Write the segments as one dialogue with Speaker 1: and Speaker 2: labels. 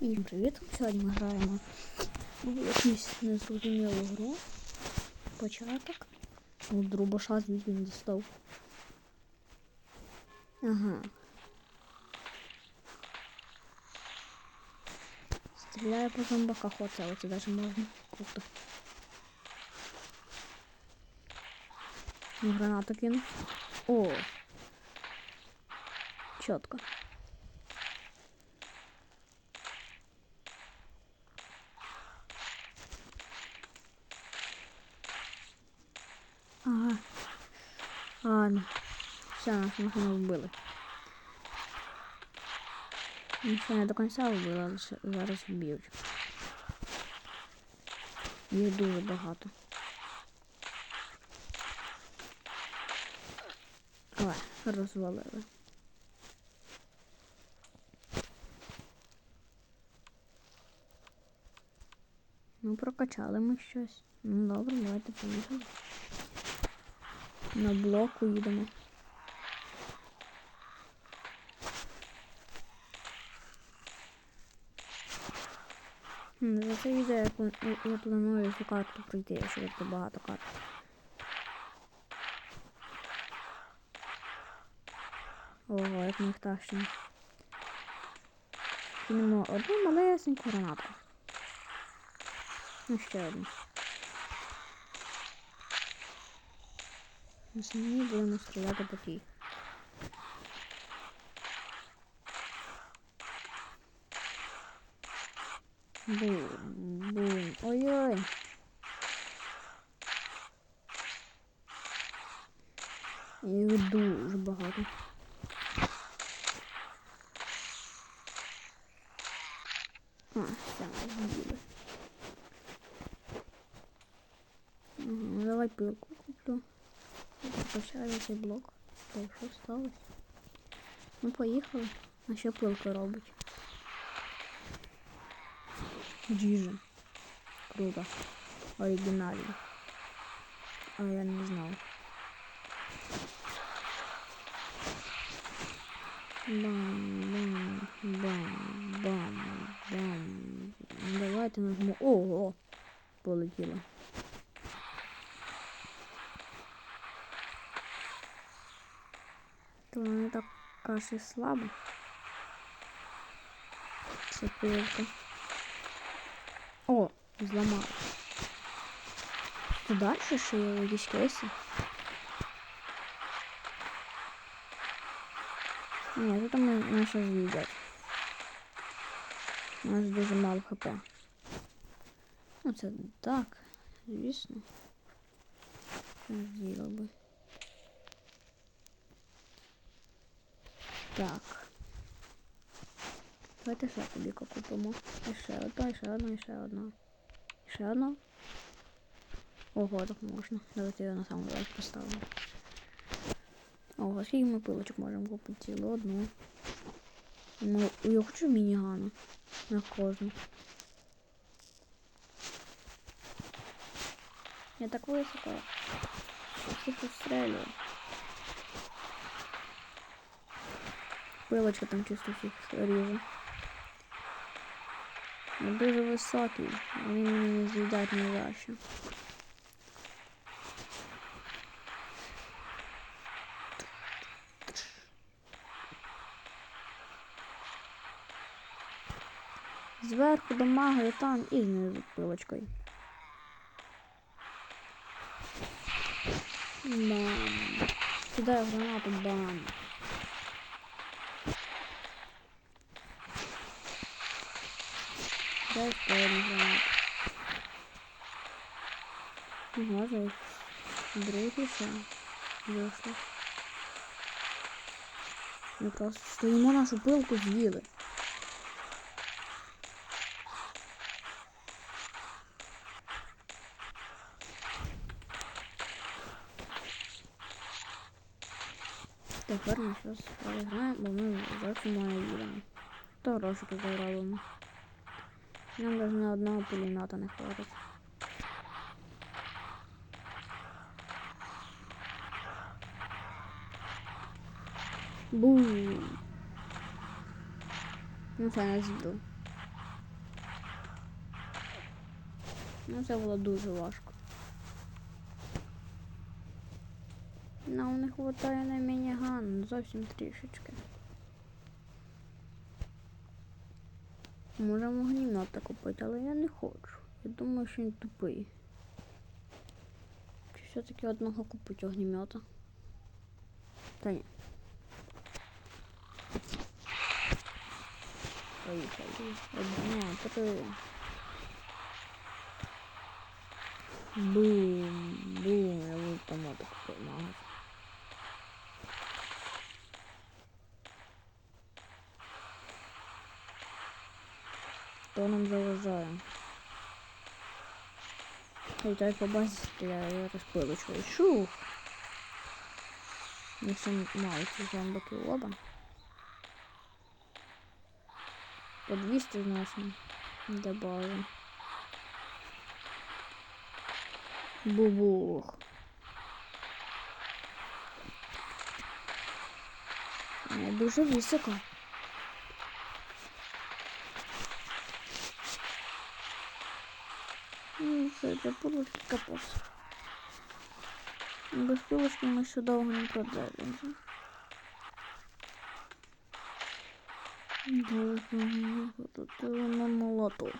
Speaker 1: І привіт! Сьогодні ми граємо в якусь незрозумілу гру. Початок. От дробаша звідки він дістав. Ага. Стріляє по зомбаках, оце, оце даже можна. Круто. Ну, Гранату кину. О! Чітко. Ладно. Все, нас машину вбили. Ну, ще не до кінця вбили, але зараз вб'ють. Їх дуже багато. Ой, розвалили. Ну, прокачали ми щось. Ну добре, давайте поїхали. На блоку їдемо. За це відео я, я- планую цю карту пройти, що тут багато карт. Ого, як ми їх тащимо. Кинемо одну малесеньку гранату. Ну, ще одну. На самі будемо стріляти по тій. Бум, бум. Ой-ой. Їх дуже багато. А, все, з'їли. Угу, давай пилку куплю. Прощаю Цей блок. Так, що сталося? Ну, поїхали. А що пилка робить? Діже. Круто. Оригінально. А я не знав. Бам, бам, бам, бам, бам. Давайте нажму. Ого! Полетіло. То вона така ж і слаба. Це пилка. О, зламала. То дальше ще є якісь кейси? Ні, тут ми наші з'їдять. У нас дуже мало хп. Ну це так, звісно. Що ж діло би. Так. Давайте ще кубіка купимо. І ще одна, і ще одна, і ще одна. І ще одна. Ого, так можна. Давайте його на саму верх поставимо. Ого, скільки ми пилочок можемо купити? Цілу одну. Ну, я хочу мінігана. На кожну. Я так високо. Всіх пострелюю. Пилочка там чисто всіх ріже. Я дуже високий. Вони мені не з'їдять ні за. Зверху дамагаю там і знизу пилочкою. Бам. Кидаю гранату, бам. Гранату. Ага, за другий ще вийшло. Ми просто стоїмо нашу пилку з'їли. Тепер ми щось переграємо, бо ми зовсім мало їдемо. То грошики заробимо. Ну, Нам даже на одного пулемета не хватить. Бум Ну це нас збив. Ну це було дуже важко. Нам не вистачає на мініган, зовсім трішечки. Можемо огнімета купити, але я не хочу. Я думаю, що він тупий. Чи все-таки одного купить огнімета? Та ні. Поїхали. Одна, три. Бум, бум, я автомата купив магаз. Хто нам заважає? Ой, дай побачити, я, я розпилочую. Шух! Не всім мало ці зомбаки оба. По 200 зносимо. Добавим. Бубух. Не дуже високо. Ну, все, для пилочки капець. Без пилочки ми ще довго не продержимося. Тут на молоту.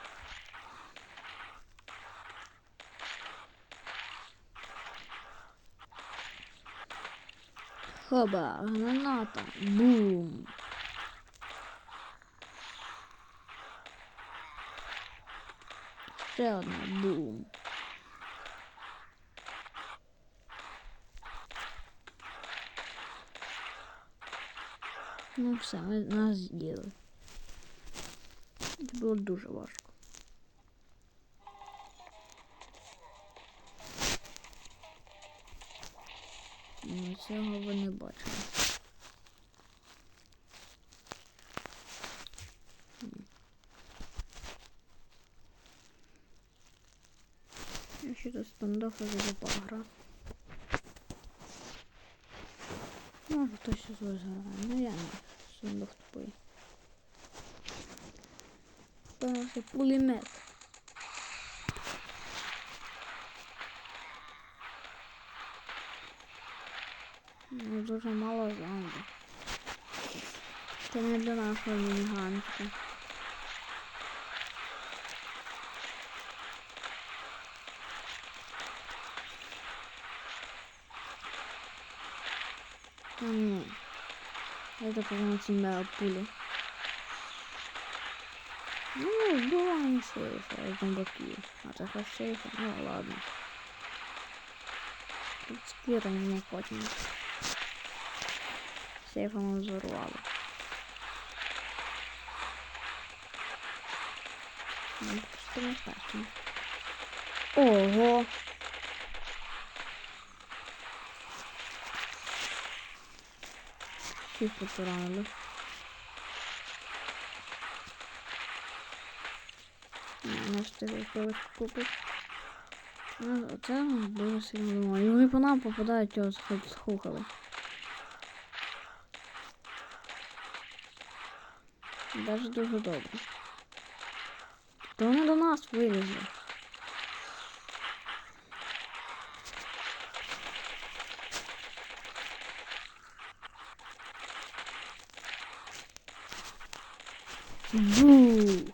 Speaker 1: Хоба, граната. Бум. Ще одна бум. Ну все, ми нас з'їли. Це було дуже важко. Ну, цього ви не бачили. Стандарту залипа гра. Може хтось із вас грає, ну я не. Стандартт тупий. Це пулемет. Ну, дуже мало зомби. Це не для нашого мініганчика. Та ну. Это по-моему тебя пуля. Ну, вбиваємо сейфа, зомбаки. А хоч сейфа? Ну ладно. Тут скираємо потім. Сейфа ми взорвали. Ну, не страшно. Ого! Чисто поранили. Не встигли когось купити. Ну, це дуже сильно думаю. І вони по нам попадають його схухали. Даже дуже добре. То вони до нас вилізли. Бу!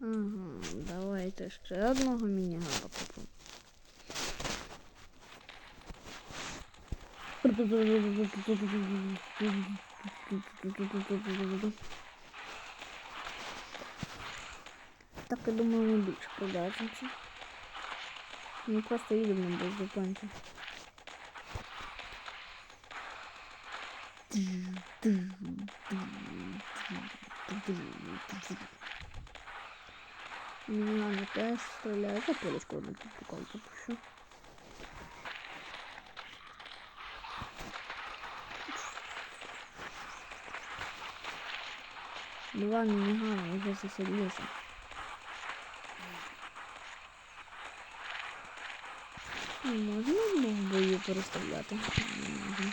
Speaker 1: Ага, давайте ще одного мінігана купимо. Так, я думаю, ми більше продержимося. Ми просто їдемо без зупинки. Мені теж стріляє. За полочку одну прикол запишу. Два мінігана вже засадилися. Не можна в бою переставляти? Не можна.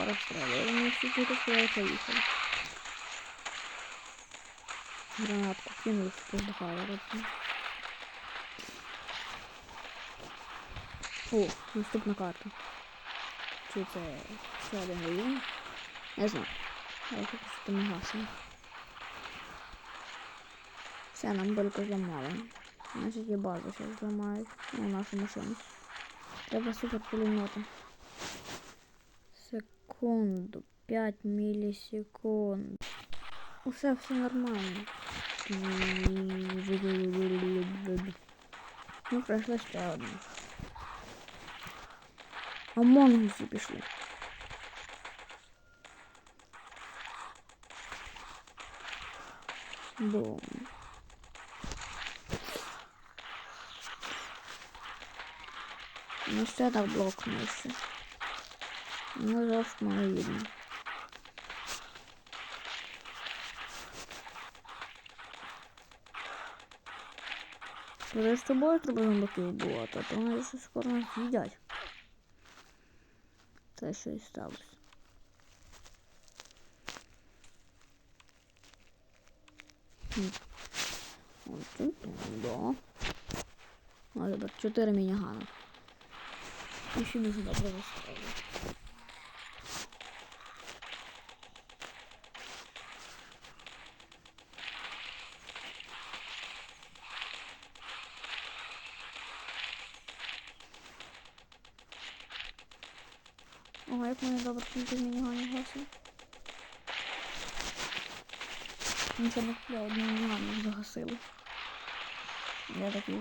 Speaker 1: Порозстрілювали. Ми всі тільки сказали, поїхали. Гранатку кинули, поздихали. родні. О, наступна карта. Чи це ще один район? Не знаю. Поки що там гасимо. Все, нам только зламали. Значить і базу зараз зламають. Ну, нашу машину. Треба супер пулеметом. Секунду. 5 мілісекунд. Усе все нормально. Ну, пройшла ще одна. А монгуси пішли. Бум. Ну ще так блок нижче. Ну, жовт мало видно. Коли з тобою треба зомбаків а то вони ще скоро нас з'їдять. Це що і сталося. Ось тут, да. А тепер 4 мінігана. І ще дуже добре вистрілює. Ого, як мене добре кілька мініганів гасить. Ну це не я одну мінігану загасили. Я такий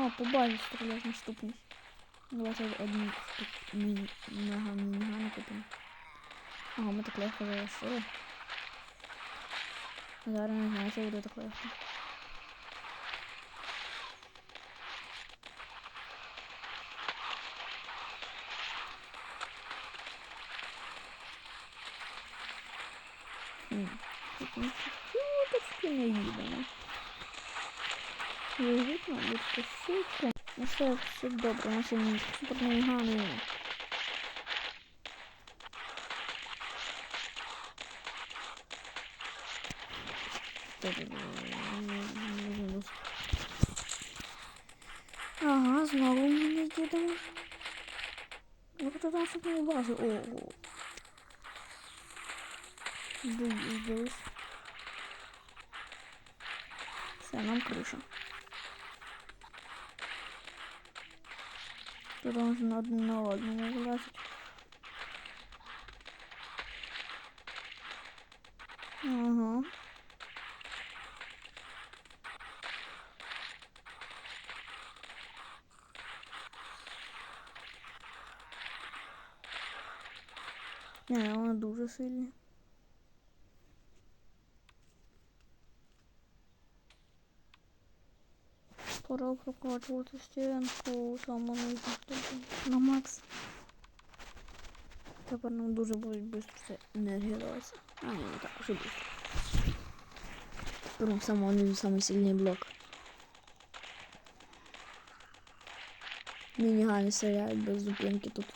Speaker 1: О, по базі стріляють наступний. Давайте одні міні мінігани купимо. Ага, ми так легко залишили. Зараз не знаю, що буде так легко. Хм, тут ми чуточки не їдемо. Лежить, мабуть, посилка. Ну все, все добре, є суперний гани. Ага, знову ми не їдемо. Ну хто там щоб не базу? Ого. Здесь. Все, нам криша. На одну на одному вилазить. Ага. Не, вони дуже сильні. Пора прокачувати стінку саму на макс. Тепер нам дуже буде швидко енергія даватися. А, ні, не так уже швидко. Беремо самий, самий сильний блок. Мінігани стріляють без зупинки тут.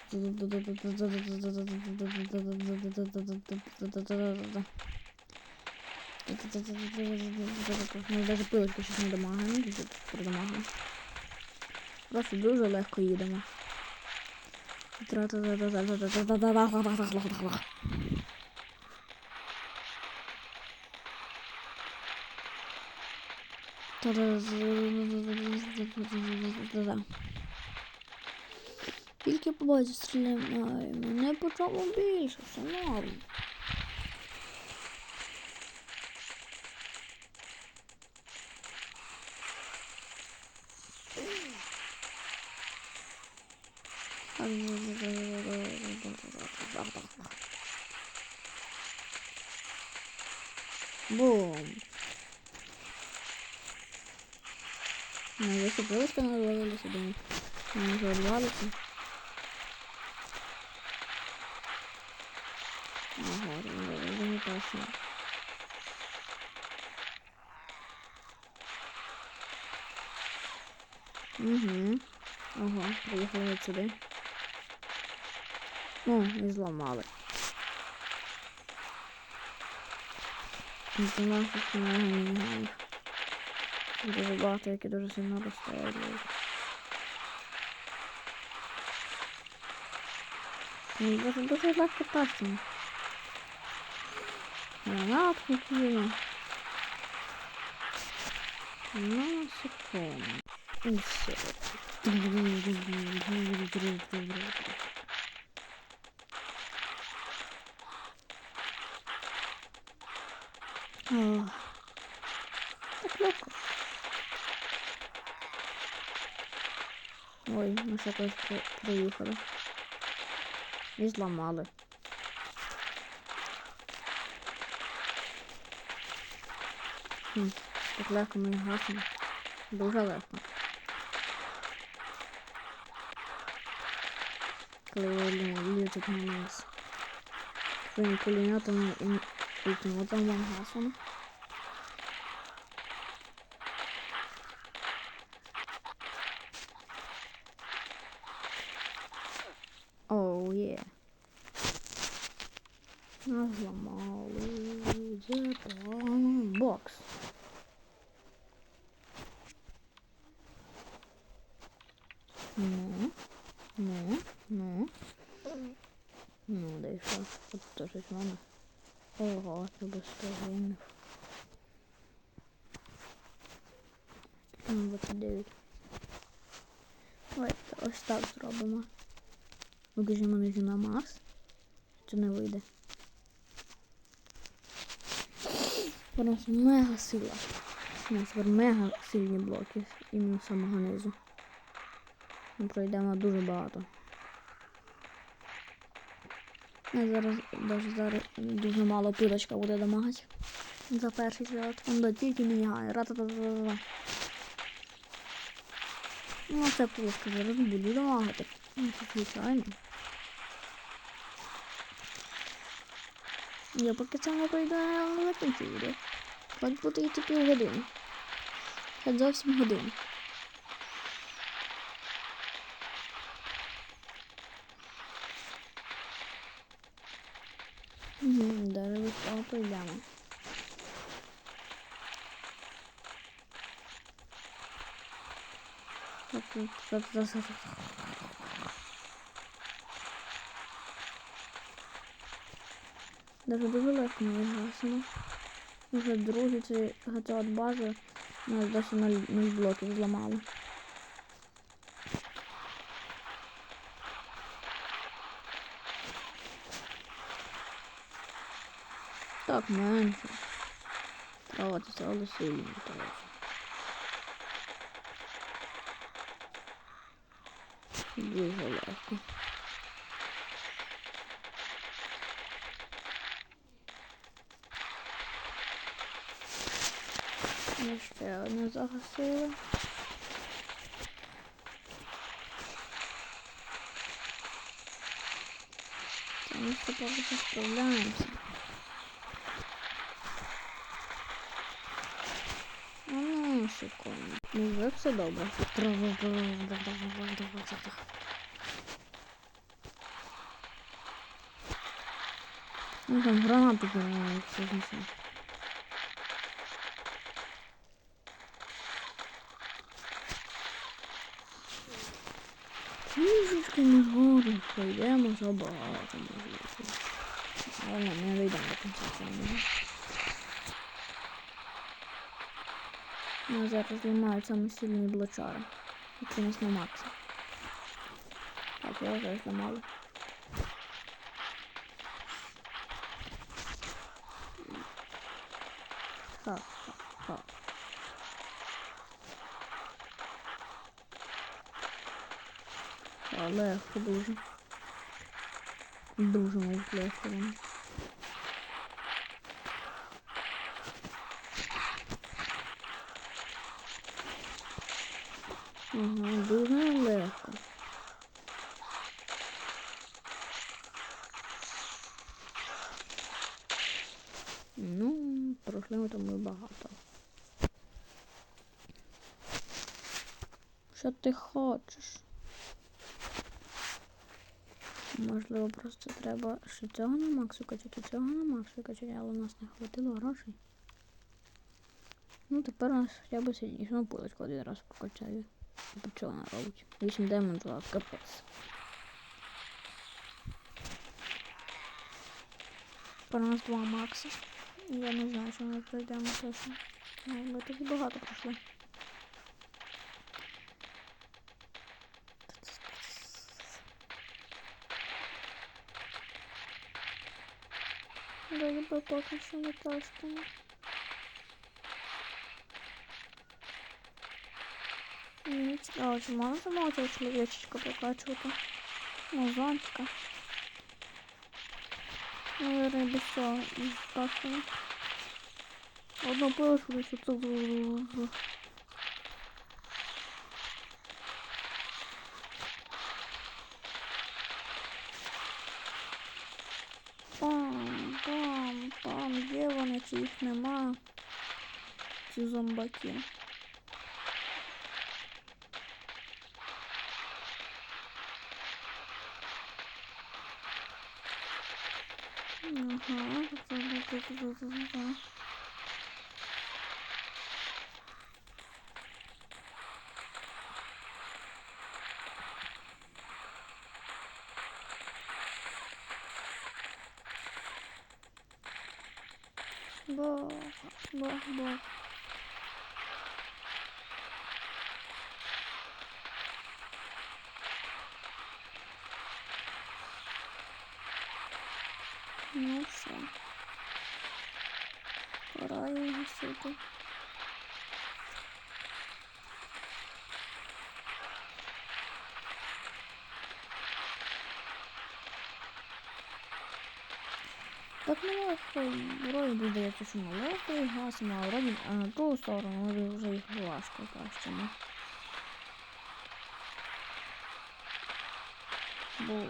Speaker 1: Ми навіть пилочку щось не дамагаємо, тут продамагаємо. Просто дуже легко їдемо. Тільки по базі стріляємо, не по чому більше, все норм. Бум. Ну, если просто навалились, я не Він 18 мінімальних. Дуже багато, які дуже сильно розставляють. Мені дуже дуже легко пасти. Гранат купила. Ну, секунду. И все. Так легко. Ой, ми ще когось при- приїхали. І зламали. Хм, так легко їх гасимо. Дуже легко. Коли лізуть на нас. Своїм пулеметом і ультиматом вам гасимо. Оу, є. Нас зламали. Джепан. Бокс. Ну, ну, ну. Ну, да і що? Тут теж щось в мене. Ого, це без стогинів. Ну, 29. Давайте ось так зробимо. Вибіжимо на на Макс. Це не вийде. У нас мега сила. У нас мега сильні блоки іменно з самого низу. Ми пройдемо дуже багато. Я зараз навіть зараз дуже мало пилочка буде дамагати. За перший час. Он да тільки мінягає. Ра-та-та-та-та. Ну, це пилочка зараз буду дамагати. Ну, це звичайно. Я поки це не пройду, я не закінчу відео. Хоч буде йти півгодини. Хоч зовсім годину. Угу, даже без того пройдемо. Так, тут що це за... Даже дуже легко ми вигасимо. Вже другий цей хоча от бази нас досі 0, 0 блоків зламали. Так, менше. Трава це стало сильно. Дуже легко. І ще одне загасили. Та ми з тобою вже Ну, секунду. Ну, вже все добре. Ну, там гранату піднімаються, не знаю. Трішечки ми згодом пройдемо забагато можливо. Ми не дійдемо до кінця цього. Ну, зараз знімають саме сильні блочари. Які у нас на максі. Так, я вже зламала. Так, так, так. Та, легко дуже. Дуже навіть легко Ага, дуже легко. Ну, пройшли ми тому багато. Що ти хочеш? Можливо, просто треба ще цього на максу качати, цього на максу качати, але у нас не хватило грошей. Ну, тепер у нас хоча б сильніше. Ну, пулечку один раз прокачаю. Почала вона робить. 8 демеджа, капець. Тепер у нас два макси. Я не знаю, що ми пройдемо. Ну, ми тоді багато. Да, я бы поки що не тестимо. Цікаво, чи можна самого цього чоловічечка прокачувати? Ну, зонтика. Наверное, без цього із кастом. Одну пилочку десь в- Пам, пам, пам, де вони, чи їх нема? Ці зомбаки. Ага, да-да-да-да-да-да. Бог, бог, бог. Ну все. Пора його гасити. Так ну вроді би здається, що їх гасимо, а вроді а на ту сторону вже їх важко гасимо. Бо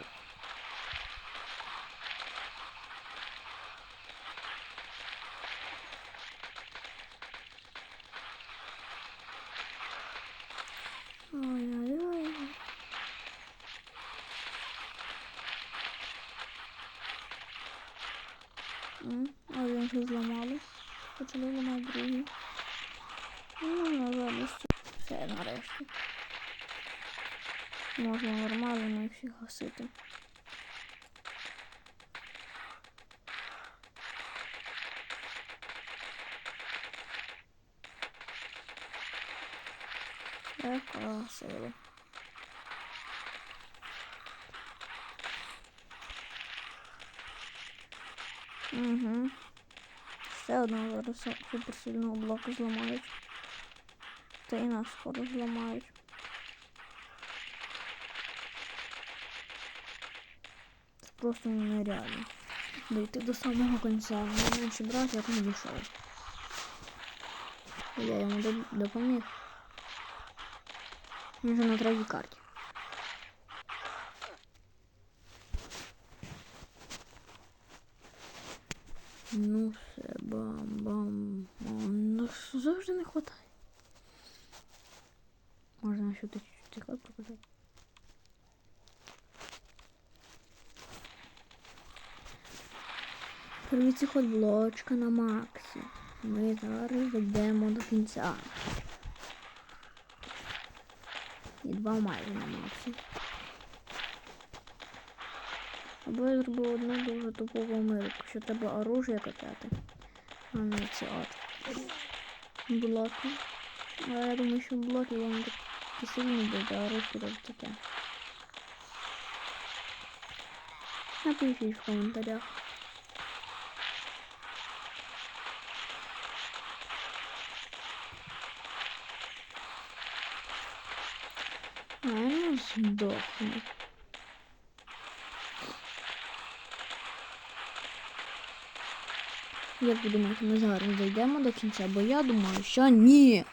Speaker 1: Вже зламали. Почали ламати другий. Ну, на жаль, все нарешті. Можна нормально їх всіх гасити. Красиво. Угу. Ще одного зараз суперсильного блоку зламають. Та і нас скоро зламають. Це просто нереально. Дойти до самого кінця. Мій менший брат як не дійшов. Я йому доп- допоміг. Він же на третій карті. Ну все, бам-бам. Ну завжди не хватає. Можна ще чуть-чуть ход показати. Первий ход блочка на максі. Ми зараз йдемо до кінця. І два майже на максі. Або я зробив одну дуже тупу помилку, що треба оружие качати, а не це от. Блоки. Але я думаю, що блоки вони такі сильні будуть, а оружие теж таке. Напишіть в коментарях. А я здохну. Як ви думаєте, ми зараз дійдемо до кінця? Бо я думаю, що ні.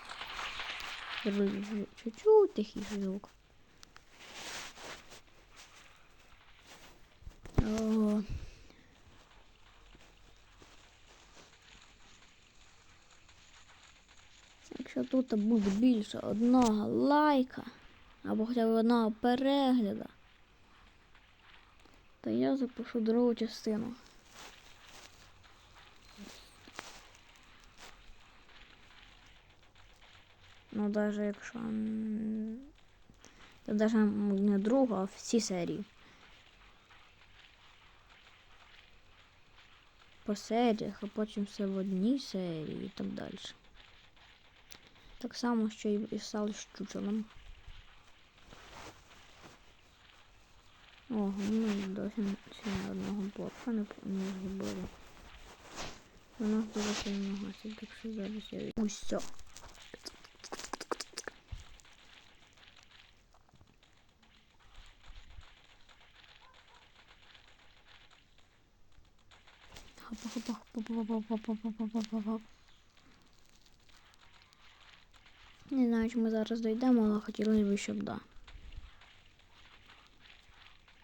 Speaker 1: Друзі, чуть-чуть тихіший звук. О. Якщо тут буде більше одного лайка або хоча б одного перегляду, то я запишу другу частину. Ну, даже якщо це даже не другу, а всі серії. По серіях, а потім все в одній серії і так далі. Так само, що і стало з чучелом. Ого, ми досі ще одного блока не, зробили. У нас дуже сильно гасить, так що зараз я від... Усьо. Не знаю, чи ми зараз дійдемо, але хотілося б, щоб да.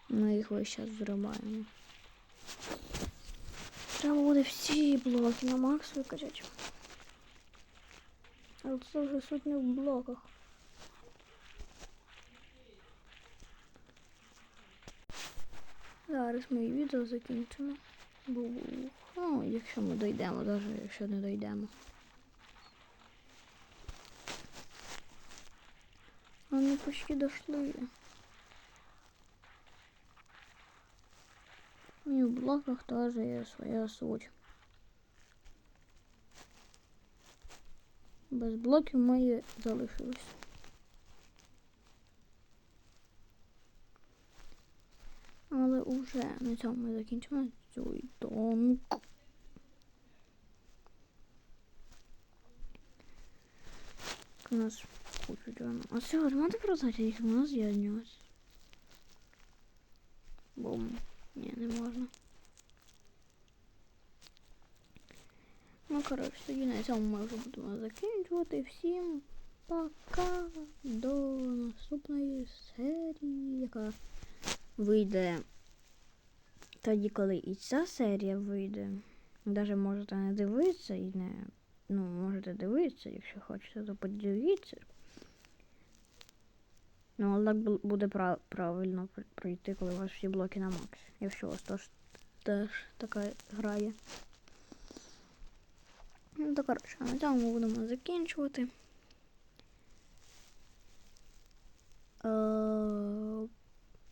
Speaker 1: Ми їх весь час зриваємо. Треба буде всі блоки на макс викачати. Але це вже суть в блоках. Зараз ми відео закінчимо. Ну, якщо ми дійдемо, навіть якщо не дійдемо. Они почти дошли. И в блоках тоже есть своя суть. Без блоків мої залишились. Але уже на цьому ми закінчимо цю ітонку. У нас кучу дерну. А все, можна продати, їх у нас з'єднювати. Бум. Ні, не можна. Ну, коротше, тоді на цьому ми вже будемо закінчувати. Всім пока. До наступної серії, яка вийде тоді, коли і ця серія вийде. Даже можете не дивитися і не. Ну, можете дивитися, якщо хочете, то подивіться. Ну, так буде прав- правильно пройти, коли у вас всі блоки на максі. Якщо у вас теж, теж така грає. Ну, то коротше, на цьому ми будемо закінчувати. Е,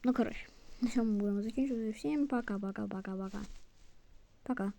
Speaker 1: Ну, коротше, на Всем пока-пока-пока-пока. пока-пока-пока-пока. Пока.